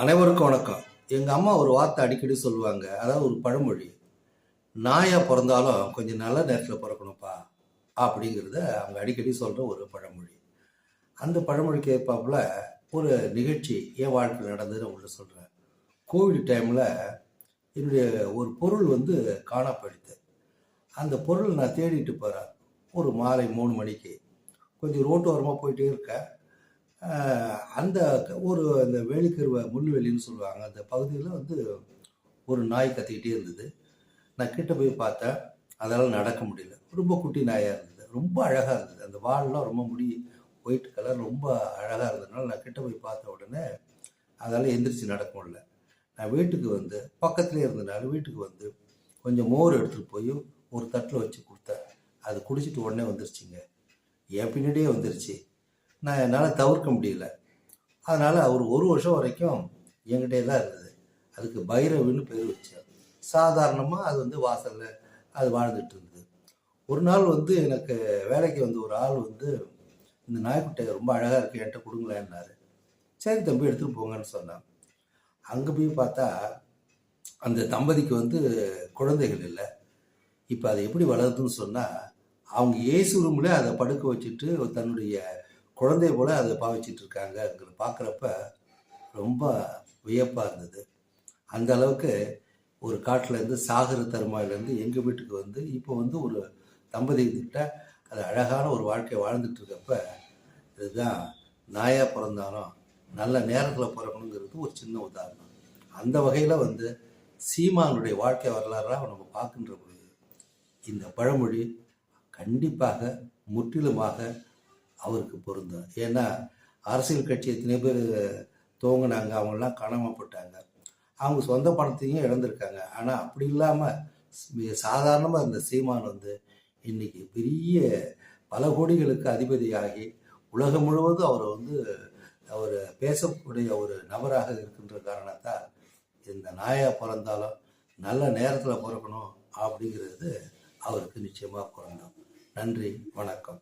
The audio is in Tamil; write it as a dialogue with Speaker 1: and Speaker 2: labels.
Speaker 1: அனைவருக்கும் வணக்கம். எங்கள் அம்மா ஒரு வார்த்தை அடிக்கடி சொல்லுவாங்க. அதாவது ஒரு பழமொழி. நாயாக பிறந்தாலும் கொஞ்சம் நல்ல நேரத்தில் பிறக்கணும்ப்பா அப்படிங்கிறத அவங்க அடிக்கடி சொல்கிற ஒரு பழமொழி. அந்த பழமொழிக்கு ஏற்பாப்புல ஒரு நிகழ்ச்சி என் வாழ்க்கையில் நடந்ததுன்னு உங்கள்கிட்ட சொல்கிறேன் கோவிட் டைமில் என்னுடைய ஒரு பொருள் வந்து காணப்படுது அந்த பொருள் நான் தேடிட்டு போகிறேன் ஒரு மாலை மூணு மணிக்கு. கொஞ்சம் ரோட்டு ஓரமாக போயிட்டே இருக்கேன். அந்த ஒரு அந்த வேலிக்கருவ முள்ளுவெளின்னு சொல்லுவாங்க. அந்த பகுதியில் வந்து ஒரு நாய் கத்திக்கிட்டே இருந்தது. நான் கிட்ட போய் பார்த்தேன். அதெல்லாம் நடக்க முடியல. ரொம்ப குட்டி நாயாக இருந்தது. ரொம்ப அழகாக இருந்தது. அந்த வால்லாம் ரொம்ப முடி ஒயிட் கலர் ரொம்ப அழகாக இருந்ததுனால நான் கிட்ட போய் பார்த்த உடனே அதால் எந்திரிச்சு நடக்க முடியல. நான் வீட்டுக்கு வந்து பக்கத்துலேயே இருந்தனால வீட்டுக்கு வந்து கொஞ்சம் மோர் எடுத்துகிட்டு போய் ஒரு தட்டில் வச்சு கொடுத்தேன். அது குடிச்சிட்டு உடனே வந்துருச்சுங்க. என் பின்னாடியே வந்துருச்சு. நான் என்னால் தவிர்க்க முடியல. அதனால் அவர் ஒரு வருஷம் வரைக்கும் என்கிட்டே தான் இருந்தது. அதுக்கு பைரவின்னு பேர் வச்சார். சாதாரணமாக அது வந்து வாசலில் அது வாழ்ந்துட்டு இருந்தது. ஒரு நாள் வந்து எனக்கு வேலைக்கு வந்த ஒரு ஆள் வந்து இந்த நாய்க்குட்டை ரொம்ப அழகாக இருக்குது என்கிட்ட கொடுங்களேன்னாரு. சரி தம்பி எடுத்துகிட்டு போங்கன்னு சொன்னான். அங்கே போய் பார்த்தா அந்த தம்பதிக்கு வந்து குழந்தைகள் இல்லை. இப்போ அதை எப்படி வளருதுன்னு சொன்னால் அவங்க ஏசு ரூமில் அதை படுக்க வச்சுட்டு தன்னுடைய குழந்தை போல அதை பாவிச்சிட்டு இருக்காங்கிறத பார்க்குறப்ப ரொம்ப வியப்பாக இருந்தது. அந்த அளவுக்கு ஒரு காட்டிலேருந்து சாகர தருமாயிலேருந்து எங்கள் வீட்டுக்கு வந்து இப்போ வந்து ஒரு தம்பதி கிட்ட அது அழகான ஒரு வாழ்க்கை வாழ்ந்துட்டு இருக்கப்ப இதுதான் நாயாக பிறந்தாலும் நல்ல நேரத்தில் பிறக்கணுங்கிறது ஒரு சின்ன உதாரணம். அந்த வகையில் வந்து சீமானுடைய வாழ்க்கை வரலாறாக நம்ம பார்க்கின்ற பொழுது இந்த பழமொழி கண்டிப்பாக முற்றிலுமாக அவருக்கு பொருந்தும் ஏன்னா அரசியல் கட்சி எத்தனை பேர் துவங்கினாங்க அவங்கெல்லாம் காணாமல் போட்டாங்க அவங்க சொந்த பணத்தையும் இழந்திருக்காங்க. ஆனால் அப்படி இல்லாமல் சாதாரணமாக இருந்த சீமான் வந்து இன்னைக்கு பெரிய பல கோடிகளுக்கு அதிபதியாகி உலகம் முழுவதும் அவர் வந்து அவர் பேசக்கூடிய ஒரு நபராக இருக்கின்ற காரணத்தால் இந்த நாயா பிறந்தாலும் நல்ல நேரத்தில் பிறக்கணும் அப்படிங்கிறது அவருக்கு நிச்சயமாக பிறந்தோம் நன்றி வணக்கம்.